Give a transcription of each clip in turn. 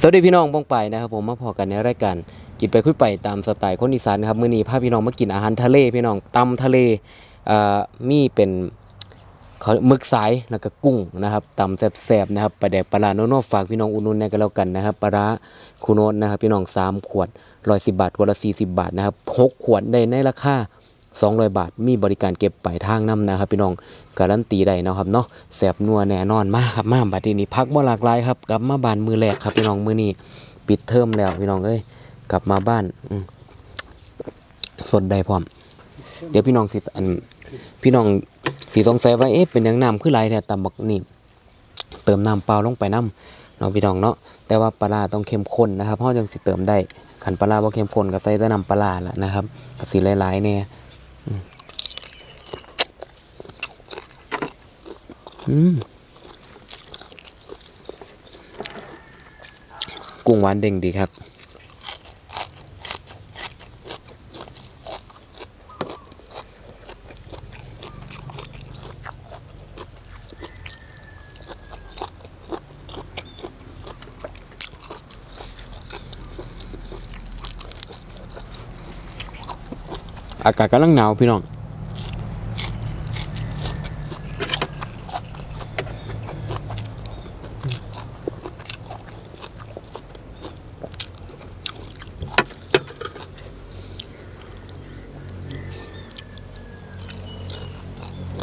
สวัสดีพี่น้องป้องไปนะครับผมมาพอกันในรายการกินไปคุยไปตามสไตล์คนอีสานนะครับมื้อนี้พาพี่น้องมากินอาหารทะเลพี่น้องตำทะเลเอ่อมีเป็นเขาหมึกสายแล้วก็กุ้งนะครับตำแซ่บๆนะครับปลาแดกปลาร้าโนโน่ฝากพี่น้องอุดหนุนในกันแล้วกันนะครับปลาร้าคูโนนนะครับพี่น้องสามขวด110บาทขวดละ40 บาทนะครับหกขวดได้ในราคา 200 บาท มีบริการเก็บปลายทางนํนะครับพี่น้องการันตีได้นะครับเนาะแสบนัวแน่นอนมากครับมาบัดนี้พักบ่หลากหลายครับกลับมาบ้านมือแรกครับพี่น้องมือนี้ปิดเทอมแล้วพี่น้องเอ้ยกลับมาบ้านสดได้พร้อม เดี๋ยวพี่น้องสิอันพี่น้องสิสงสัยว่าเอ๊ะเป็นยังน้ำคือไหลแท้ตำบักนี่เติมน้ำเปล่าลงไปน้ำเนาะพี่น้องเนาะแต่ว่าปลาร้าต้องเข้มข้นนะครับเพราะจังสิเติมได้ขันปลาร้าบ่เข้มข้นก็ใส่แต่น้ำปลาร้าละนะครับก็สิหลายๆแน่อืม กุ้งหวานเด้งดีครับ อากาศกำลังหนาวพี่น้อง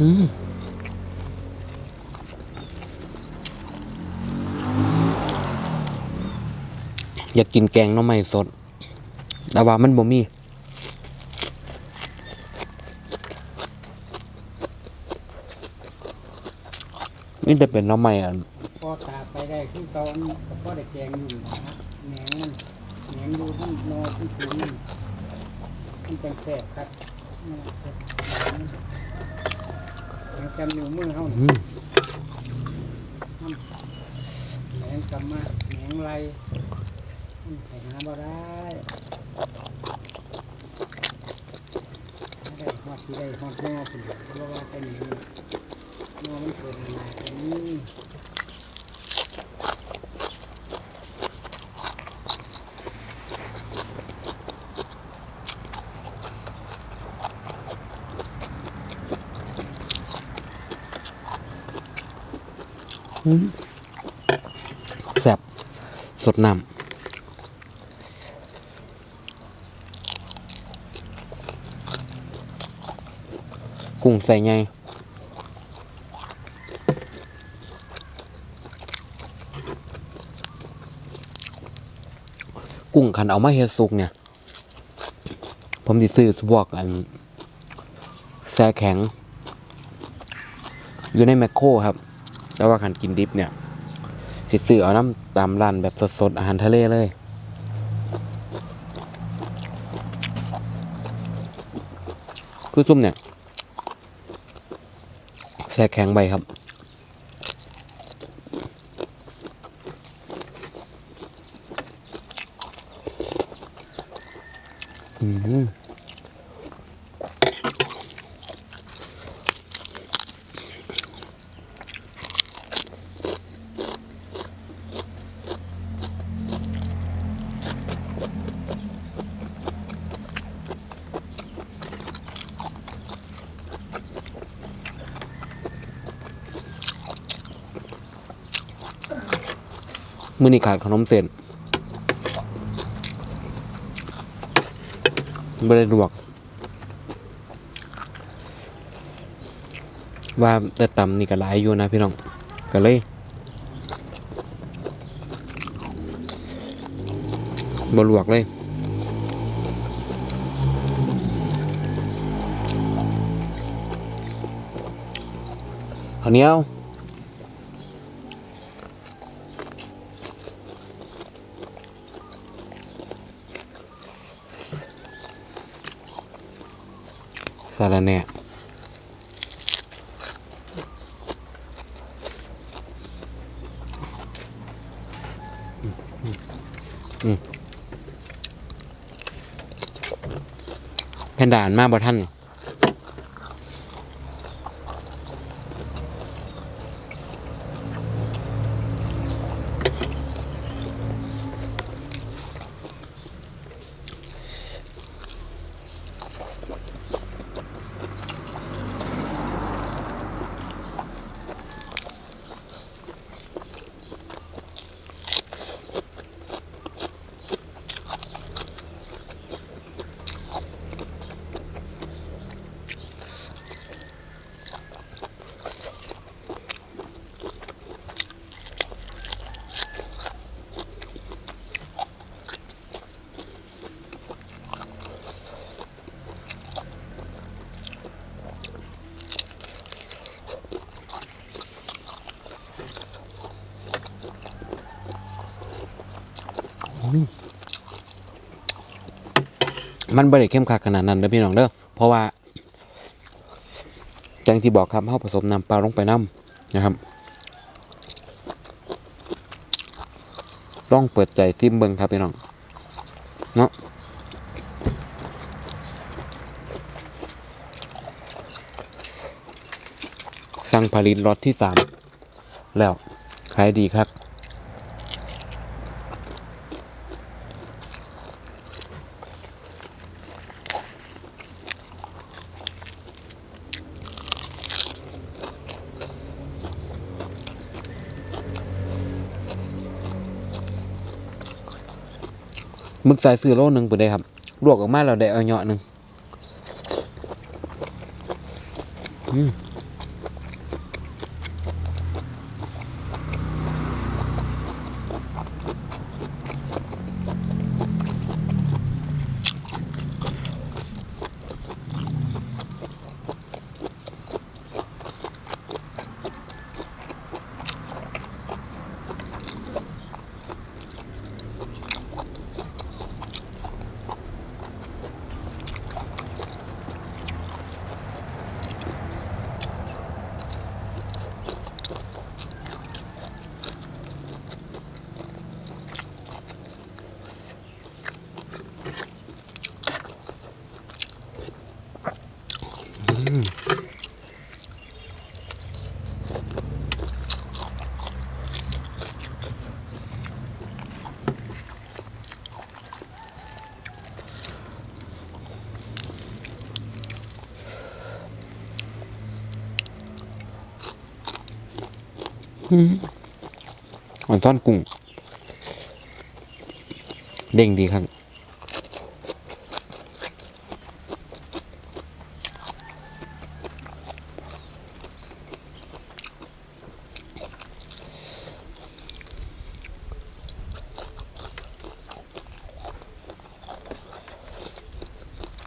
อืมอยากกินแกงหน้ำไม้สด แต่ว่ามันบ่มี นี่แต่เป็นน้ำไม้อะพอตากไปได้คือตอนก็ได้แกงอยู่นะแหนงมันแหนงดูทั้งนอทั้งถุงมันมันเป็นแสบครับแหนงจำนิ้วมือเขาแหนงกำมาแหนงไรมันไปหาบ่ได้ได้ฮอดที่ได้ฮอดนอคุณเพราะว่าเป็นอย่างนี้ นอมันเกิดมาแบบนี้แซ่บสดน้ำกุ้งใส่ไง กุ้งคันเอามาเฮ็ดสุกเนี่ย ผมสิซื้อพวกอันแซ่แข็ง อยู่ในแมคโครครับ แต่ว่าคันกินดิบเนี่ย สิซื้อเอาน้ำตามร้านแบบสดๆอาหารทะเลเลยคือซุ่มเนี่ยแช่แข็งใบครับ อื มือนี้ขาดขนมเส้น ไม่ได้ลวก ว่าแต่ตำนี่ก็หลายอยู่นะพี่น้องก็เลยบลวกเลยข้าวเหนียว สาระแน่อืมแพนด่านมาบ่ท่าน มันบ่ได้เข้มขัดขนาดนั้นเด้อพี่น้องเด้อเพราะว่าจังที่บอกครับเฮาผสมน้ำเปล่าลงไปน้ำนะครับลองเปิดใจทิมเบิงครับพี่น้องเนาะสั่งผลิตล็อตที่สามแล้วขายดีครับ มึกสายซื้อโลหนึ่งไปได้ครับ ลวกออกมาเราได้เอาเนาะหนึ่งอืม อ่อนท่อนกุ้ง เด้งดีครับ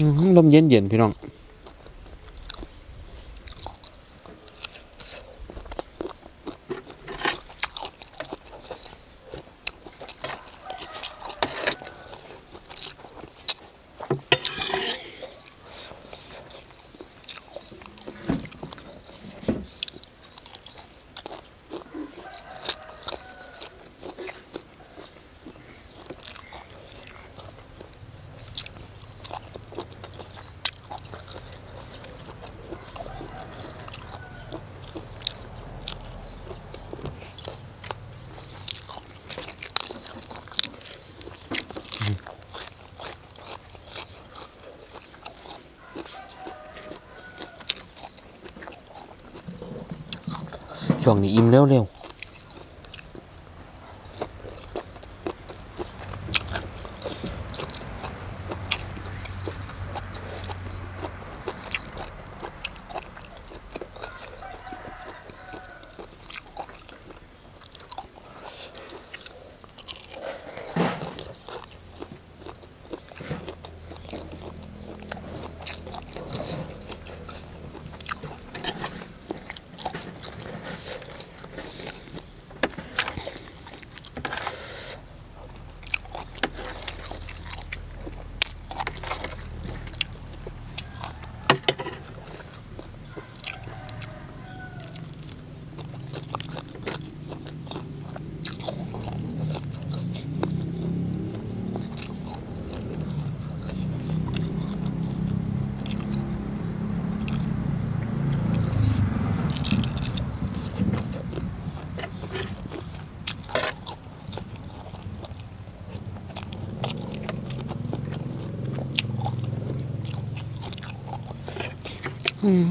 ห้อหือลมเย็นเย็นพี่น้อง ช่วงนี้อิ่มเร็ว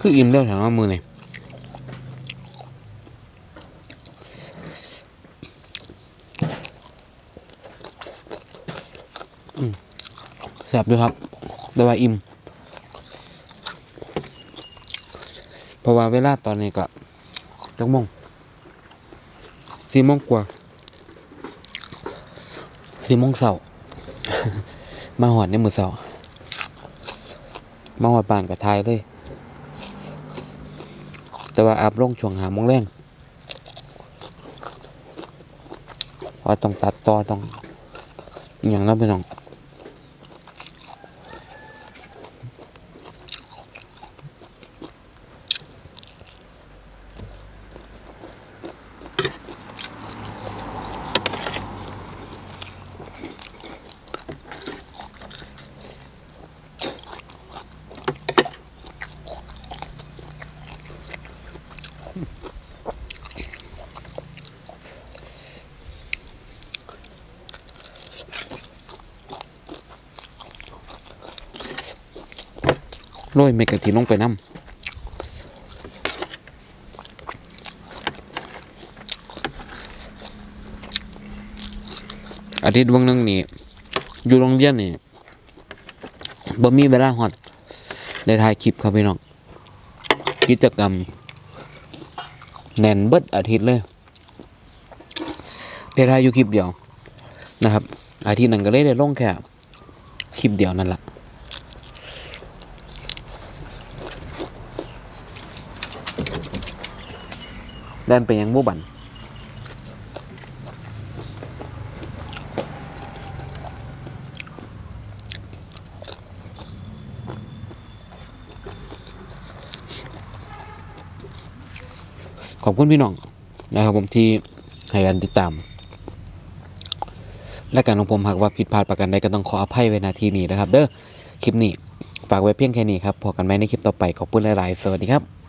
คืออิ่มเร็วแถวว่ามือนี่อืมแซ่บด้วยครับแต่ว่าอิ่ม เพราะว่าเวลาตอนนี้ก็จักโมงสี่โมงกว่าสี่โมงเสามาหอดในมือเสามาหอดบ้านกับทายเลย แต่ว่าอาบลงช่วงหามงแรงเพราะต้องตัดต่อต้องอย่างนั้นไปน้อง โรยเมกะทิลงไปน้ำอาทิตย์วันหนึงนี่อยู่โรงเรียนนี่บ่มีเวลาฮอดได้ถ่ายคลิปครับพี่น้องกิจกรรม แน่นเบิดอาทิตย์เลยได้ถ่ายอยู่คลิปเดียวนะครับ อาทิตย์นั้นก็เลยได้ลงแค่คลิปเดียวนั่นแหละ แดนไปยังมู่บันขอบคุณพี่น้องนะครับผมที่ให้การติดตาม และการของผมหากว่าผิดพลาดประการใดก็ต้องขออภัยไว้นาทีนี้นะครับ เด้อคลิปนี้ฝากไว้เพียงแค่นี้ครับพอกันไหมในคลิปต่อไปขอบคุณหลาย ๆ สวัสดีครับ